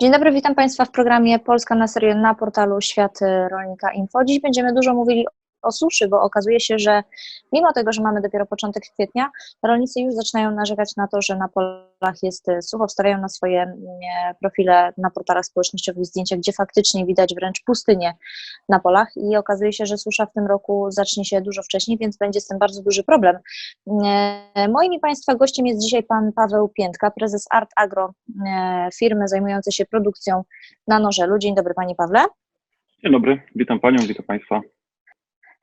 Dzień dobry, witam Państwa w programie Polska na serio na portalu Świat Rolnika Info. Dziś będziemy dużo mówili o suszy, bo okazuje się, że mimo tego, że mamy dopiero początek kwietnia, rolnicy już zaczynają narzekać na to, że na polach jest sucho, wstawiają na swoje mm, profile na portalach społecznościowych zdjęcia, gdzie faktycznie widać wręcz pustynię na polach i okazuje się, że susza w tym roku zacznie się dużo wcześniej, więc będzie z tym bardzo duży problem. E, moim i Państwa gościem jest dzisiaj pan Paweł Piętka, prezes Art Agro, e, firmy zajmującej się produkcją na nożelu. Dzień dobry Panie Pawle. Dzień dobry, witam Panią, witam Państwa.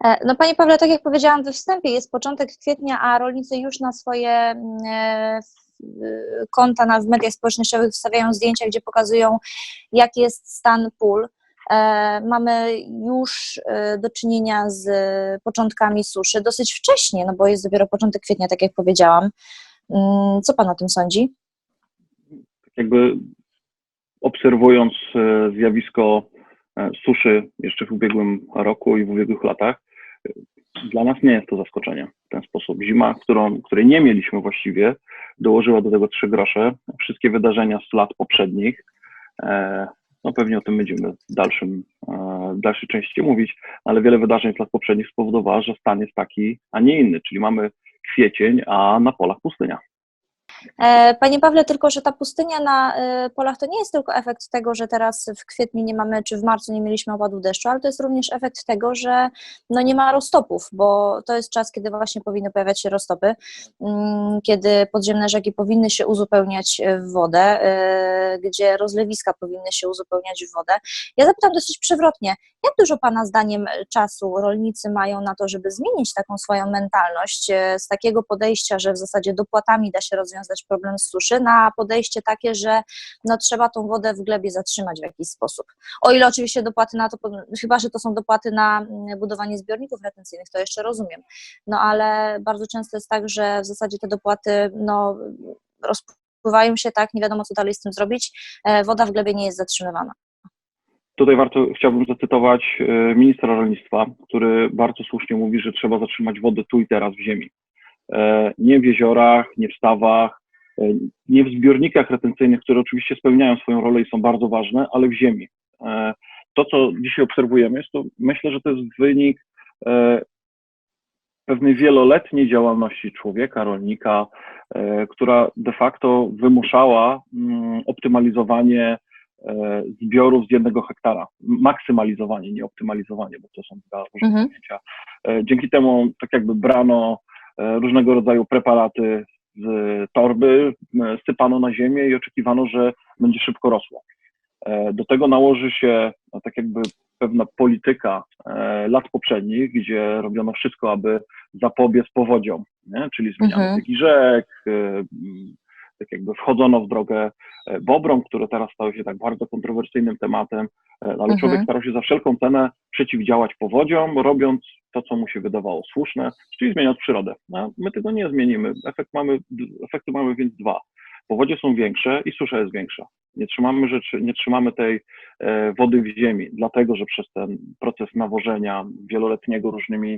E, no Panie Pawle, tak jak powiedziałam we wstępie, jest początek kwietnia, a rolnicy już na swoje e, konta na, w mediach społecznościowych wstawiają zdjęcia, gdzie pokazują, jaki jest stan pól. E, mamy już do czynienia z początkami suszy dosyć wcześnie, no bo jest dopiero początek kwietnia, tak jak powiedziałam. Mm, co Pan o tym sądzi? Tak jakby obserwując zjawisko suszy jeszcze w ubiegłym roku i w ubiegłych latach, dla nas nie jest to zaskoczenie w ten sposób. Zima, którą, której nie mieliśmy właściwie, dołożyła do tego trzy grosze. Wszystkie wydarzenia z lat poprzednich, e, no pewnie o tym będziemy w dalszym, e, w dalszej części mówić, ale wiele wydarzeń z lat poprzednich spowodowało, że stan jest taki, a nie inny, czyli mamy kwiecień, a na polach pustynia. E, panie Pawle, tylko że ta pustynia na e, polach to nie jest tylko efekt tego, że teraz w kwietniu nie mamy, czy w marcu nie mieliśmy opadów deszczu, ale to jest również efekt tego, że no nie ma roztopów, bo to jest czas, kiedy właśnie powinny pojawiać się roztopy, mm, kiedy podziemne rzeki powinny się uzupełniać w wodę, e, gdzie rozlewiska powinny się uzupełniać w wodę. Ja zapytam dosyć przewrotnie, jak dużo Pana zdaniem czasu rolnicy mają na to, żeby zmienić taką swoją mentalność z takiego podejścia, że w zasadzie dopłatami da się rozwiązać rozwiązać problem suszy, na podejście takie, że no, trzeba tą wodę w glebie zatrzymać w jakiś sposób. O ile oczywiście dopłaty na to, chyba że to są dopłaty na mm, budowanie zbiorników retencyjnych, to jeszcze rozumiem. No ale bardzo często jest tak, że w zasadzie te dopłaty no, rozpływają się tak, nie wiadomo co dalej z tym zrobić, e, woda w glebie nie jest zatrzymywana. Tutaj warto, chciałbym zacytować e, ministra rolnictwa, który bardzo słusznie mówi, że trzeba zatrzymać wodę tu i teraz w ziemi. E, nie w jeziorach, nie w stawach, nie w zbiornikach retencyjnych, które oczywiście spełniają swoją rolę i są bardzo ważne, ale w ziemi. E, to, co dzisiaj obserwujemy, jest to, myślę, że to jest wynik pewnej wieloletniej działalności człowieka, rolnika, która de facto wymuszała mm, optymalizowanie zbiorów z jednego hektara. Maksymalizowanie, nie optymalizowanie, bo to są dwa różne mhm. pojęcia. Dzięki temu tak jakby brano E, różnego rodzaju preparaty z torby, e, sypano na ziemię i oczekiwano, że będzie szybko rosło. E, do tego nałoży się no, tak jakby pewna polityka lat poprzednich, gdzie robiono wszystko, aby zapobiec powodziom, nie? czyli zmieniano mhm. rzek, tak jakby wchodzono w drogę bobrom, które teraz stały się tak bardzo kontrowersyjnym tematem, ale mhm. człowiek starał się za wszelką cenę przeciwdziałać powodziom, robiąc to, co mu się wydawało słuszne, czyli zmieniać przyrodę. No, my tego nie zmienimy. Efekt mamy, efekty mamy więc dwa. Powodzie są większe i susza jest większa. Nie trzymamy rzeczy, nie trzymamy tej e, wody w ziemi, dlatego że przez ten proces nawożenia wieloletniego różnymi,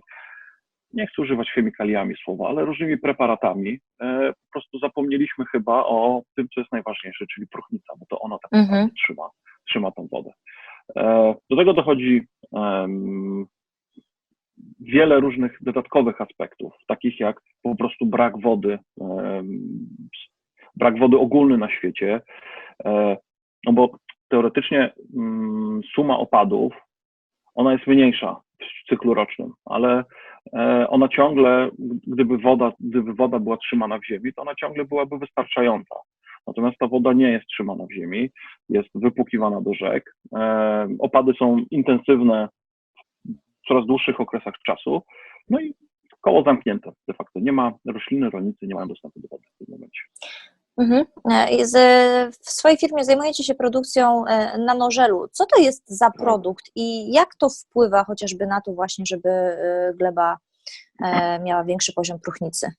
nie chcę używać chemikaliami słowa, ale różnymi preparatami, e, po prostu zapomnieliśmy chyba o tym, co jest najważniejsze, czyli próchnica, bo to ona tak naprawdę mhm. trzyma, trzyma tą wodę. E, do tego dochodzi wiele różnych dodatkowych aspektów, takich jak po prostu brak wody, brak wody ogólny na świecie, e, no bo teoretycznie mm, suma opadów, ona jest mniejsza w cyklu rocznym, ale e, ona ciągle, gdyby woda, gdyby woda była trzymana w ziemi, to ona ciągle byłaby wystarczająca. Natomiast ta woda nie jest trzymana w ziemi, jest wypłukiwana do rzek. E, opady są intensywne coraz dłuższych okresach czasu. No i koło zamknięte de facto. Nie ma rośliny, rolnicy nie mają dostępu do wody w tym momencie. Mhm. E, w swojej firmie zajmujecie się produkcją e, nanożelu. Co to jest za produkt i jak to wpływa chociażby na to właśnie, żeby e, gleba miała większy poziom próchnicy?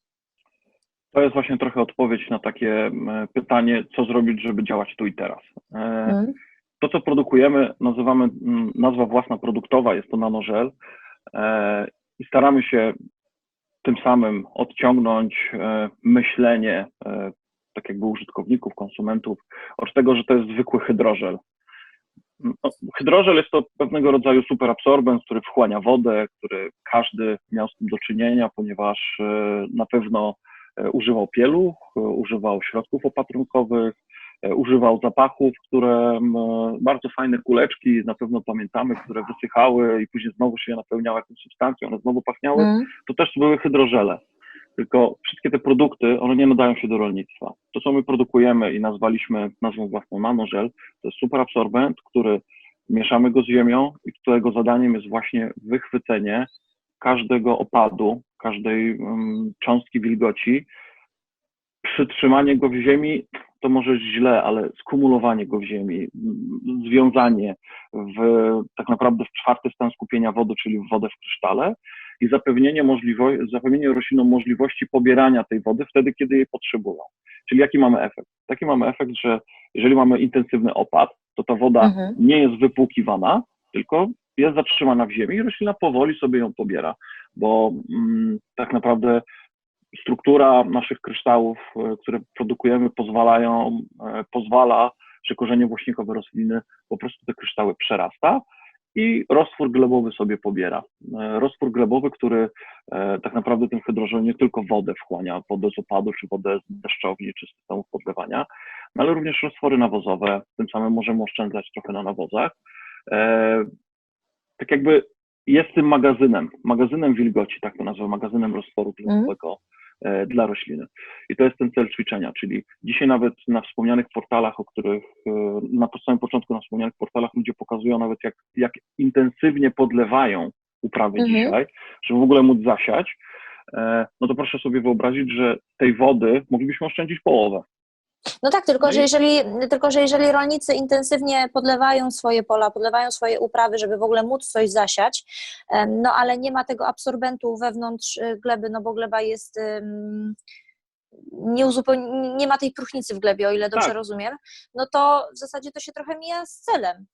To jest właśnie trochę odpowiedź na takie pytanie, co zrobić, żeby działać tu i teraz. Mhm to, co produkujemy, nazywamy, mm, nazwa własna produktowa, jest to nanożel e, i staramy się tym samym odciągnąć e, myślenie e, tak jakby użytkowników, konsumentów, od tego, że to jest zwykły hydrożel. No, hydrożel jest to pewnego rodzaju superabsorbent, który wchłania wodę, który każdy miał z tym do czynienia, ponieważ na pewno używał pieluch, używał środków opatrunkowych, używał zapachów, które bardzo fajne kuleczki, na pewno pamiętamy, które wysychały i później znowu się napełniały jakąś substancją, one znowu pachniały. Mm. To też były hydrożele. Tylko wszystkie te produkty, one nie nadają się do rolnictwa. To, co my produkujemy i nazwaliśmy nazwą własną nanożel, to jest superabsorbent, który mieszamy go z ziemią i którego zadaniem jest właśnie wychwycenie każdego opadu, każdej um, cząstki wilgoci, przytrzymanie go w ziemi, to może źle, ale skumulowanie go w ziemi, związanie w tak naprawdę w czwarty stan skupienia wody, czyli w wodę w krysztale i zapewnienie, możliwości, zapewnienie roślinom możliwości pobierania tej wody wtedy, kiedy jej potrzebują. Czyli jaki mamy efekt? Taki mamy efekt, że jeżeli mamy intensywny opad, to ta woda Mhm. nie jest wypłukiwana, tylko jest zatrzymana w ziemi i roślina powoli sobie ją pobiera, bo mm, tak naprawdę struktura naszych kryształów, e, które produkujemy, pozwalają, e, pozwala, że korzenie włośnikowe rośliny po prostu te kryształy przerasta i roztwór glebowy sobie pobiera. E, Roztwór glebowy, który tak naprawdę ten hydrożel nie tylko wodę wchłania, wodę z opadu czy wodę z deszczowni czy z systemów podlewania, no ale również roztwory nawozowe. Tym samym możemy oszczędzać trochę na nawozach. Tak jakby jest tym magazynem, magazynem wilgoci, tak to nazwę, magazynem roztworu glebowego e, dla rośliny. I to jest ten cel ćwiczenia, czyli dzisiaj nawet na wspomnianych portalach, o których e, na samym początku na wspomnianych portalach ludzie pokazują nawet jak, jak intensywnie podlewają uprawy Mhm. dzisiaj, żeby w ogóle móc zasiać, e, no to proszę sobie wyobrazić, że tej wody moglibyśmy oszczędzić połowę. No tak, tylko No że, i- jeżeli, tylko że jeżeli rolnicy intensywnie podlewają swoje pola, podlewają swoje uprawy, żeby w ogóle móc coś zasiać, no ale nie ma tego absorbentu wewnątrz y, gleby, no bo gleba jest. Nie, uzupeł- nie ma tej próchnicy w glebie, o ile dobrze Tak. rozumiem, no to w zasadzie to się trochę mija z celem.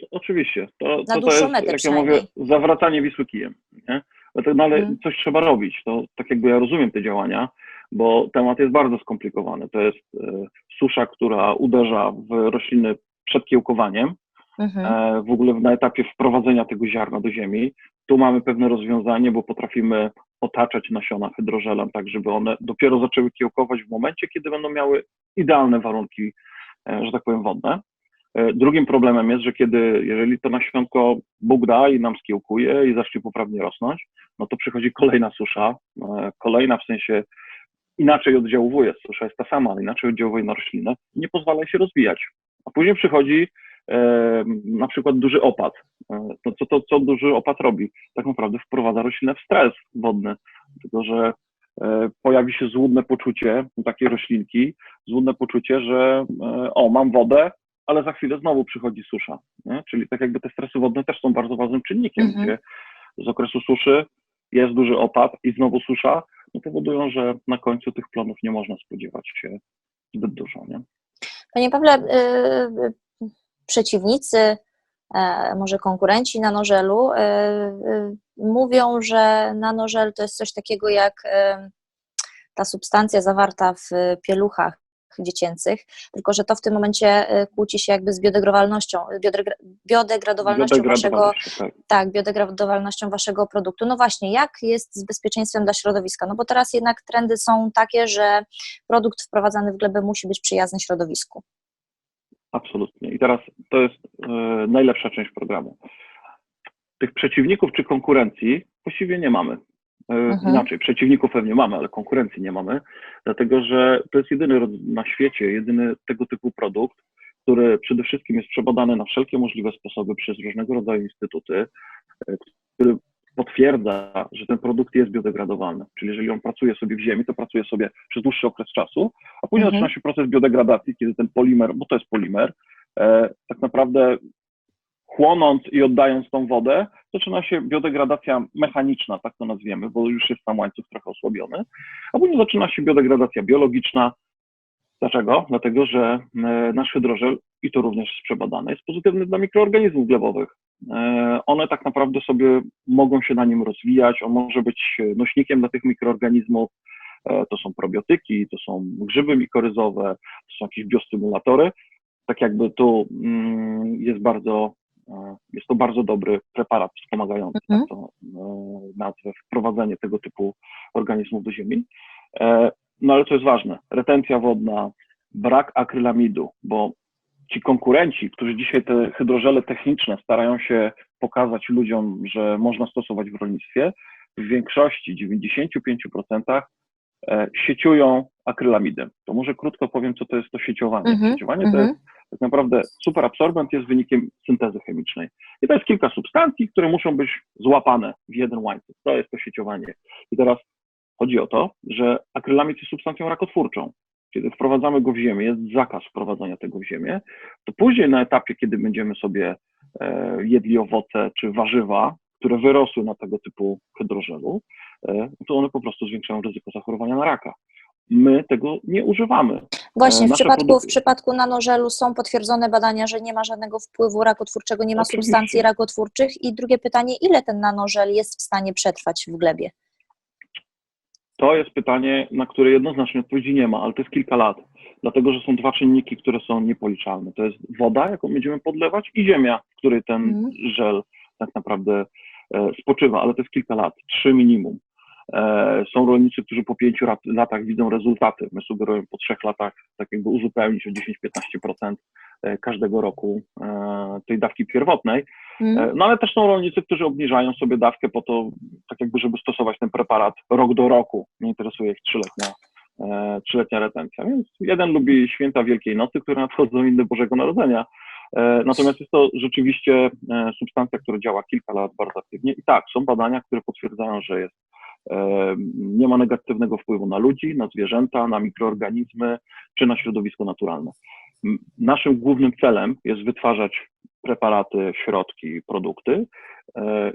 To, oczywiście. To, Na to, to jest, metę jak ja mówię, zawracanie Wisły kijem. Nie? Dlatego, No ale Mhm. coś trzeba robić. To tak jakby ja rozumiem te działania, bo temat jest bardzo skomplikowany. To jest e, susza, która uderza w rośliny przed kiełkowaniem, Mhm. e, w ogóle na etapie wprowadzenia tego ziarna do ziemi. Tu mamy pewne rozwiązanie, bo potrafimy otaczać nasiona hydrożelem, tak żeby one dopiero zaczęły kiełkować w momencie, kiedy będą miały idealne warunki, e, że tak powiem, wodne. Drugim problemem jest, że kiedy, jeżeli to nasionko Bóg da i nam skiełkuje i zacznie poprawnie rosnąć, no to przychodzi kolejna susza, kolejna w sensie inaczej oddziałuje, susza jest ta sama, ale inaczej oddziałuje na roślinę nie pozwala się rozwijać. A później przychodzi e, na przykład duży opad. E, no co, to, co duży opad robi? Tak naprawdę wprowadza roślinę w stres wodny, tylko że e, pojawi się złudne poczucie u takiej roślinki, złudne poczucie, że e, o, mam wodę, ale za chwilę znowu przychodzi susza. Nie? Czyli tak jakby te stresy wodne też są bardzo ważnym czynnikiem, Mhm. gdzie z okresu suszy jest duży opad i znowu susza, no powodują, że na końcu tych plonów nie można spodziewać się zbyt dużo. Nie? Panie Pawle, y, y, przeciwnicy, e, może konkurenci nanożelu y, y, mówią, że nanożel to jest coś takiego jak ta substancja zawarta w pieluchach dziecięcych, tylko że to w tym momencie y, kłóci się jakby z biodegradowalnością, biodegra- biodegradowalnością waszego, tak. tak, biodegradowalnością waszego produktu. No właśnie, jak jest z bezpieczeństwem dla środowiska? No bo teraz jednak trendy są takie, że produkt wprowadzany w glebę musi być przyjazny środowisku. Absolutnie. I teraz to jest e, najlepsza część programu. Tych przeciwników czy konkurencji właściwie nie mamy. Mhm. Inaczej, przeciwników pewnie mamy, ale konkurencji nie mamy, dlatego że to jest jedyny na świecie, jedyny tego typu produkt, który przede wszystkim jest przebadany na wszelkie możliwe sposoby przez różnego rodzaju instytuty, e, który potwierdza, że ten produkt jest biodegradowalny. Czyli jeżeli on pracuje sobie w ziemi, to pracuje sobie przez dłuższy okres czasu, a później Mhm. zaczyna się proces biodegradacji, kiedy ten polimer, bo to jest polimer, e, tak naprawdę chłonąc i oddając tą wodę, zaczyna się biodegradacja mechaniczna, tak to nazwiemy, bo już jest tam łańcuch trochę osłabiony, a później zaczyna się biodegradacja biologiczna. Dlaczego? Dlatego, że e, nasz hydrożel, i to również jest przebadane, jest pozytywny dla mikroorganizmów glebowych. E, One tak naprawdę sobie mogą się na nim rozwijać, on może być nośnikiem dla tych mikroorganizmów, e, to są probiotyki, to są grzyby mikoryzowe, to są jakieś biostymulatory. Tak jakby tu mm, jest bardzo, jest to bardzo dobry preparat wspomagający, Mhm. tak to e, nazwę, wprowadzenie tego typu organizmów do ziemi. E, No ale co jest ważne, retencja wodna, brak akrylamidu, bo ci konkurenci, którzy dzisiaj te hydrożele techniczne starają się pokazać ludziom, że można stosować w rolnictwie, w większości, 95% e, sieciują akrylamidem. To może krótko powiem, co to jest to sieciowanie. Mhm, Sieciowanie to mhm. jest tak naprawdę superabsorbent jest wynikiem syntezy chemicznej. I to jest kilka substancji, które muszą być złapane w jeden łańcuch. To jest to sieciowanie. I teraz chodzi o to, że akrylamid jest substancją rakotwórczą. Kiedy wprowadzamy go w ziemię, jest zakaz wprowadzania tego w ziemię, to później na etapie, kiedy będziemy sobie e, jedli owoce czy warzywa, które wyrosły na tego typu hydrożelu, e, to one po prostu zwiększają ryzyko zachorowania na raka. My tego nie używamy. Właśnie w nasze przypadku, w produkty- przypadku nanożelu są potwierdzone badania, że nie ma żadnego wpływu rakotwórczego, nie ma Oczywiście. substancji rakotwórczych. I drugie pytanie, ile ten nanożel jest w stanie przetrwać w glebie? To jest pytanie, na które jednoznacznie odpowiedzi nie ma, ale to jest kilka lat. Dlatego, że są dwa czynniki, które są niepoliczalne. To jest woda, jaką będziemy podlewać, i ziemia, w której ten Mhm. żel tak naprawdę e, spoczywa, ale to jest kilka lat, trzy minimum. E, Są rolnicy, którzy po pięciu lat, latach widzą rezultaty. My sugerujemy po trzech latach tak jakby uzupełnić o 10-15% e, każdego roku e, tej dawki pierwotnej. Mhm. No ale też są rolnicy, którzy obniżają sobie dawkę po to, tak jakby, żeby stosować ten preparat rok do roku. Nie interesuje ich trzyletnia, trzyletnia retencja. Więc jeden lubi święta Wielkiej Nocy, które nadchodzą, inny Bożego Narodzenia. Natomiast jest to rzeczywiście substancja, która działa kilka lat bardzo aktywnie. I tak, są badania, które potwierdzają, że jest, nie ma negatywnego wpływu na ludzi, na zwierzęta, na mikroorganizmy czy na środowisko naturalne. Naszym głównym celem jest wytwarzać preparaty, środki, produkty, e,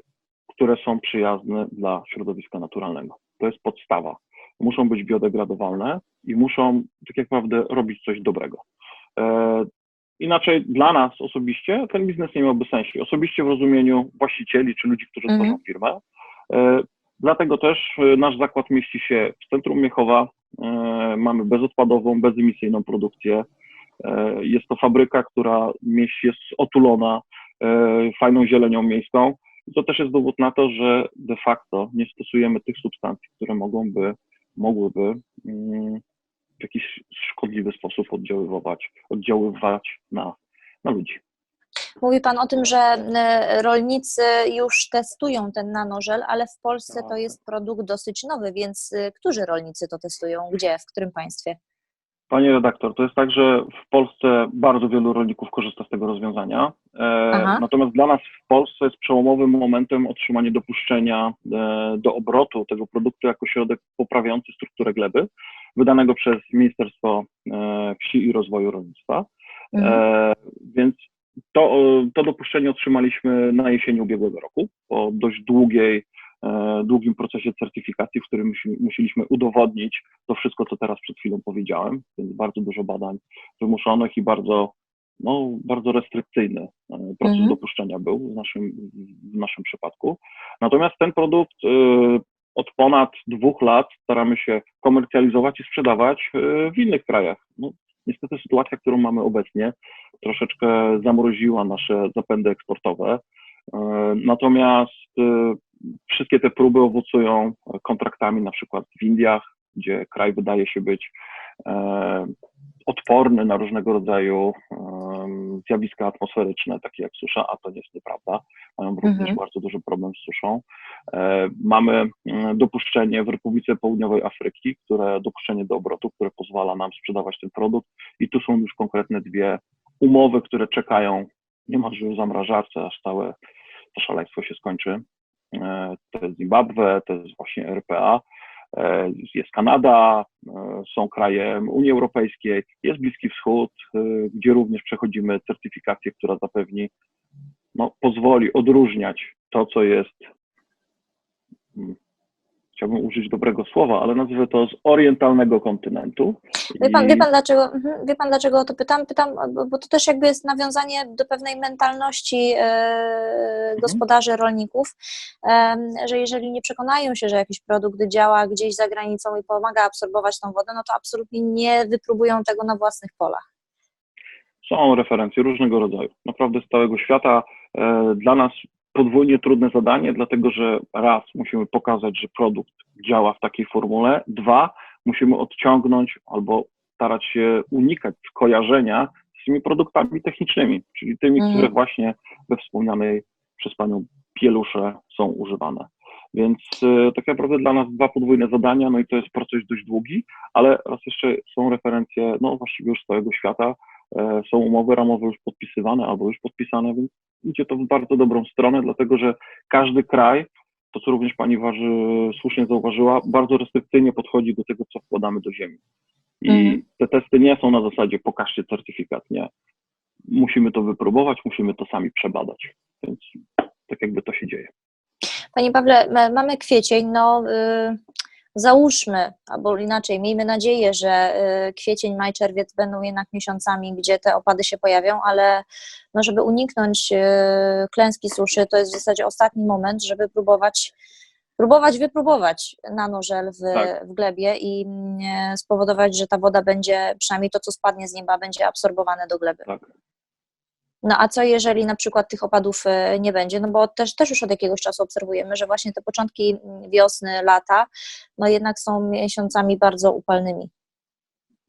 które są przyjazne dla środowiska naturalnego. To jest podstawa. Muszą być biodegradowalne i muszą tak naprawdę robić coś dobrego. E, Inaczej dla nas osobiście ten biznes nie miałby sensu. Osobiście w rozumieniu właścicieli czy ludzi, którzy Mhm. tworzą firmę. Dlatego też e, nasz zakład mieści się w centrum Miechowa. E, Mamy bezodpadową, bezemisyjną produkcję. E, Jest to fabryka, która jest otulona fajną zielenią miejską. To też jest dowód na to, że de facto nie stosujemy tych substancji, które mogą by, mogłyby mm, w jakiś szkodliwy sposób oddziaływać, oddziaływać na, na ludzi. Mówi Pan o tym, że e, rolnicy już testują ten nanożel, ale w Polsce to Tak. jest produkt dosyć nowy, więc e, którzy rolnicy to testują? Gdzie? W którym państwie? Panie redaktor, to jest tak, że w Polsce bardzo wielu rolników korzysta z tego rozwiązania. E, natomiast dla nas w Polsce jest przełomowym momentem otrzymanie dopuszczenia e, do obrotu tego produktu jako środek poprawiający strukturę gleby, wydanego przez Ministerstwo e, Wsi i Rozwoju Rolnictwa. Mhm. E, więc to, to dopuszczenie otrzymaliśmy na jesieni ubiegłego roku, po dość długiej, e, długim procesie certyfikacji, w którym musi, musieliśmy udowodnić to wszystko, co teraz przed chwilą powiedziałem, więc bardzo dużo badań wymuszonych i bardzo, no, bardzo restrykcyjny e, proces Mhm. dopuszczenia był w naszym, w naszym przypadku. Natomiast ten produkt e, od ponad dwóch lat staramy się komercjalizować i sprzedawać e, w innych krajach. No, niestety sytuacja, którą mamy obecnie, troszeczkę zamroziła nasze zapędy eksportowe. E, Natomiast e, wszystkie te próby owocują kontraktami na przykład w Indiach, gdzie kraj wydaje się być e, odporny na różnego rodzaju zjawiska atmosferyczne, takie jak susza, a to nie jest nieprawda. Mają również Mhm. bardzo duży problem z suszą. E, Mamy mm, dopuszczenie w Republice Południowej Afryki, które dopuszczenie do obrotu, które pozwala nam sprzedawać ten produkt i tu są już konkretne dwie umowy, które czekają niemalże w zamrażarce, aż całe to szaleństwo się skończy. E, To jest Zimbabwe, to jest właśnie RPA, jest Kanada, e, są kraje Unii Europejskiej, jest Bliski Wschód, e, gdzie również przechodzimy certyfikację, która zapewni, no, pozwoli odróżniać to, co jest, mm, chciałbym użyć dobrego słowa, ale nazwę to z orientalnego kontynentu. Wie pan, I- wie pan, dlaczego, mhm, wie pan dlaczego o to pytam? Pytam, bo, to też jakby jest nawiązanie do pewnej mentalności e, gospodarzy, rolników, em, że jeżeli nie przekonają się, że jakiś produkt działa gdzieś za granicą i pomaga absorbować tą wodę, no to absolutnie nie wypróbują tego na własnych polach. Są referencje różnego rodzaju, naprawdę z całego świata. E, Dla nas podwójnie trudne zadanie, dlatego że raz musimy pokazać, że produkt działa w takiej formule, dwa musimy odciągnąć albo starać się unikać skojarzenia z tymi produktami technicznymi, czyli tymi, Mhm. które właśnie we wspomnianej przez Panią pielusze są używane. Więc e, tak naprawdę dla nas dwa podwójne zadania, no i to jest proces dość długi, ale raz jeszcze są referencje, no właściwie już z całego świata, są umowy ramowe już podpisywane albo już podpisane, więc idzie to w bardzo dobrą stronę, dlatego że każdy kraj, to co również Pani waży, słusznie zauważyła, bardzo restrykcyjnie podchodzi do tego, co wkładamy do ziemi. I Mhm. te testy nie są na zasadzie pokażcie certyfikat, nie. Musimy to wypróbować, musimy to sami przebadać, więc tak jakby to się dzieje. Panie Pawle, mamy kwiecień, no y, załóżmy, albo inaczej, miejmy nadzieję, że y, kwiecień, maj, czerwiec będą jednak miesiącami, gdzie te opady się pojawią, ale no, żeby uniknąć y, klęski suszy, to jest w zasadzie ostatni moment, żeby próbować próbować wypróbować nanożel w, Tak. w glebie i mm, spowodować, że ta woda będzie, przynajmniej to, co spadnie z nieba, będzie absorbowane do gleby. Tak. No a co jeżeli na przykład tych opadów e, nie będzie? No bo też, też już od jakiegoś czasu obserwujemy, że właśnie te początki wiosny, lata, no jednak są miesiącami bardzo upalnymi.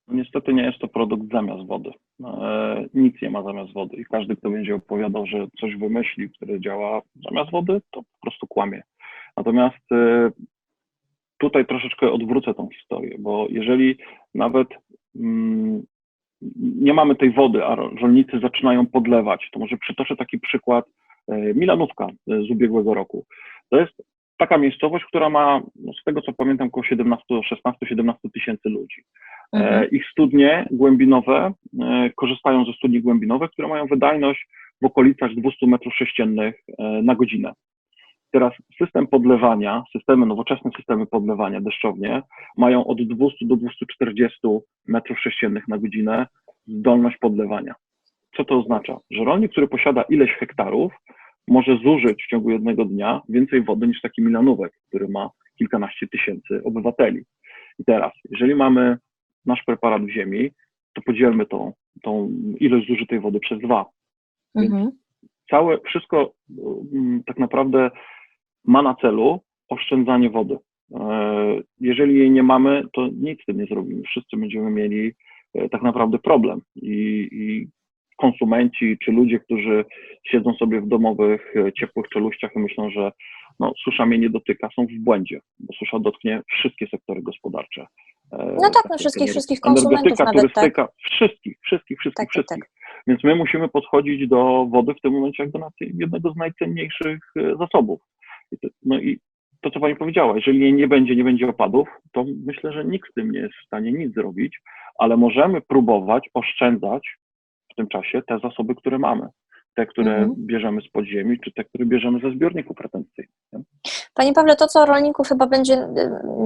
No Niestety nie jest to produkt zamiast wody. E, nic nie ma zamiast wody i każdy, kto będzie opowiadał, że coś wymyśli, które działa zamiast wody, to po prostu kłamie. Natomiast e, tutaj troszeczkę odwrócę tą historię, bo jeżeli nawet mm, nie mamy tej wody, a ro- rolnicy zaczynają podlewać, to może przytoczę taki przykład e, Milanówka e, z ubiegłego roku. To jest taka miejscowość, która ma, no z tego co pamiętam, około 17, 16, 17 tysięcy ludzi. E, Mhm. Ich studnie głębinowe korzystają ze studni głębinowych, które mają wydajność w okolicach 200 metrów sześciennych na godzinę. Teraz system podlewania, systemy, nowoczesne systemy podlewania deszczownie mają od 200 do 240 metrów sześciennych na godzinę zdolność podlewania. Co to oznacza? Że rolnik, który posiada ileś hektarów, może zużyć w ciągu jednego dnia więcej wody niż taki milanówek, który ma kilkanaście tysięcy obywateli. I teraz, jeżeli mamy nasz preparat w ziemi, to podzielmy tą, tą ilość zużytej wody przez dwa. Mhm. Całe, wszystko mm, tak naprawdę ma na celu oszczędzanie wody. E, Jeżeli jej nie mamy, to nic z tym nie zrobimy. Wszyscy będziemy mieli tak naprawdę problem. I, i konsumenci czy ludzie, którzy siedzą sobie w domowych, e, ciepłych czeluściach i myślą, że no, susza mnie nie dotyka, są w błędzie, bo susza dotknie wszystkie sektory gospodarcze. E, No tak, no wszystkich, wszystkich konsumentów Energetyka, nawet, tak. turystyka, wszystkich, wszystkich, wszystkich, Tak, tak, wszystkich. Więc my musimy podchodzić do wody w tym momencie jak do jednego z najcenniejszych e, zasobów. No i to, co Pani powiedziała, jeżeli nie będzie, nie będzie opadów, to myślę, że nikt z tym nie jest w stanie nic zrobić, ale możemy próbować oszczędzać w tym czasie te zasoby, które mamy. Te, które Mhm. bierzemy z podziemi, czy te, które bierzemy ze zbiorników retencyjnych. nie? Panie Pawle, to co rolników chyba będzie y,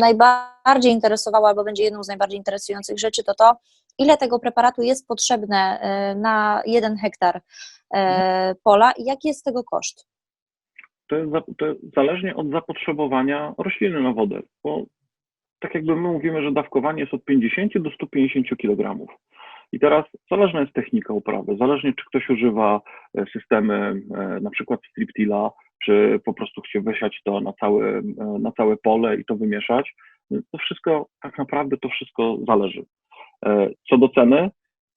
najbardziej interesowało, albo będzie jedną z najbardziej interesujących rzeczy, to to, ile tego preparatu jest potrzebne y, na jeden hektar y, pola i jaki jest tego koszt? to jest, to jest zależnie od zapotrzebowania rośliny na wodę, bo tak jakby my mówimy, że dawkowanie jest od 50 do 150 kg. I teraz zależna jest technika uprawy, zależnie czy ktoś używa e, systemy e, na przykład striptila, czy po prostu chce wysiać to na całe, e, na całe pole i to wymieszać. To wszystko, tak naprawdę to wszystko zależy. Co do ceny,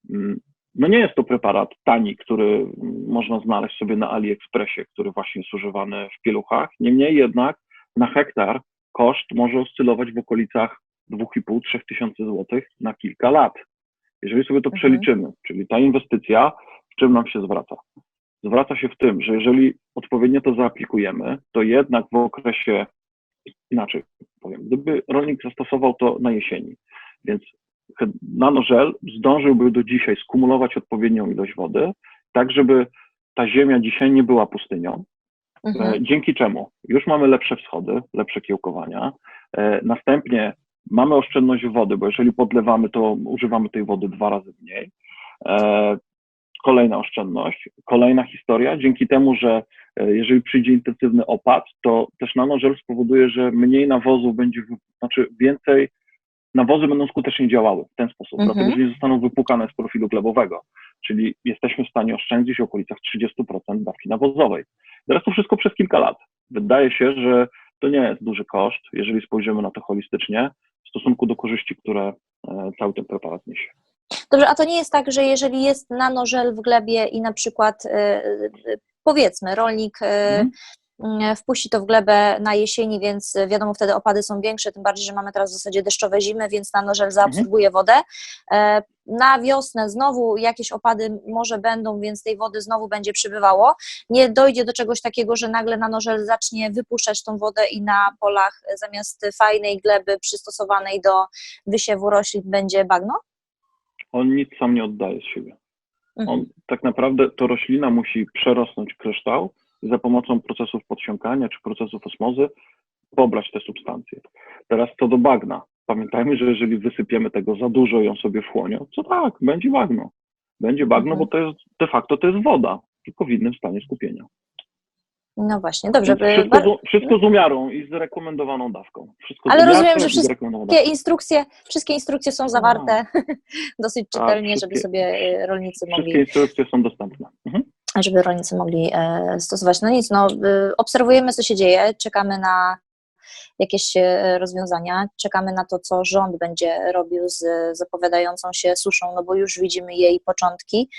mm, no nie jest to preparat tani, który można znaleźć sobie na AliExpressie, który właśnie jest używany w pieluchach. Niemniej jednak na hektar koszt może oscylować w okolicach 2,5-3 tysięcy złotych na kilka lat. Jeżeli sobie to Mhm. przeliczymy, czyli ta inwestycja w czym nam się zwraca? Zwraca się w tym, że jeżeli odpowiednio to zaaplikujemy, to jednak w okresie, inaczej powiem, gdyby rolnik zastosował to na jesieni, więc nanożel zdążyłby do dzisiaj skumulować odpowiednią ilość wody, tak żeby ta ziemia dzisiaj nie była pustynią, Mhm. E, Dzięki czemu już mamy lepsze wschody, lepsze kiełkowania. E, Następnie mamy oszczędność wody, bo jeżeli podlewamy, to używamy tej wody dwa razy mniej. E, Kolejna oszczędność, kolejna historia. Dzięki temu, że jeżeli przyjdzie intensywny opad, to też nanożel spowoduje, że mniej nawozów będzie, znaczy więcej nawozy będą skutecznie działały w ten sposób, Mhm. dlatego że nie zostaną wypłukane z profilu glebowego, czyli jesteśmy w stanie oszczędzić w okolicach 30% dawki nawozowej. Teraz to wszystko przez kilka lat. Wydaje się, że to nie jest duży koszt, jeżeli spojrzymy na to holistycznie, w stosunku do korzyści, które e, cały ten preparat niesie. Dobrze, a to nie jest tak, że jeżeli jest nanożel w glebie i na przykład y, y, powiedzmy rolnik Mhm. y, wpuści to w glebę na jesieni, więc wiadomo wtedy opady są większe, tym bardziej, że mamy teraz w zasadzie deszczowe zimy, więc nanożel zaabsorbuje wodę. Na wiosnę znowu jakieś opady może będą, więc tej wody znowu będzie przybywało. Nie dojdzie do czegoś takiego, że nagle nanożel zacznie wypuszczać tą wodę i na polach zamiast fajnej gleby przystosowanej do wysiewu roślin będzie bagno? On nic sam nie oddaje z siebie. Mhm. On tak naprawdę, to roślina musi przerosnąć kryształ i za pomocą procesów podsiąkania czy procesów osmozy pobrać te substancje. Teraz co do bagna. Pamiętajmy, że jeżeli wysypiemy tego za dużo i on sobie wchłonie, to tak, będzie bagno. Będzie bagno, Mhm. bo to jest de facto to jest woda, tylko w innym stanie skupienia. No właśnie, dobrze. Więc by- wszystko, z, wszystko umiarą i z rekomendowaną dawką. Wszystko Ale rozumiem, że wszystkie Wszystkie instrukcje, wszystkie instrukcje są zawarte dosyć Tak, czytelnie, żeby wszystkie- sobie e, rolnicy Wszystkie mogli, instrukcje są dostępne. Mhm. żeby rolnicy mogli e, stosować. No nic, no, y, obserwujemy, co się dzieje, czekamy na jakieś e, rozwiązania, czekamy na to, co rząd będzie robił z zapowiadającą się suszą, no bo już widzimy jej początki.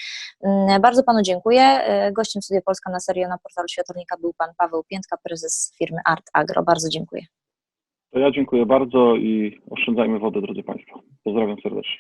Mm, Bardzo Panu dziękuję. E, Gościem Studia Polska na serio na portalu Światownika był Pan Paweł Piętka, prezes firmy Art Agro. Bardzo dziękuję. To ja dziękuję bardzo i oszczędzajmy wodę, drodzy Państwo. Pozdrawiam serdecznie.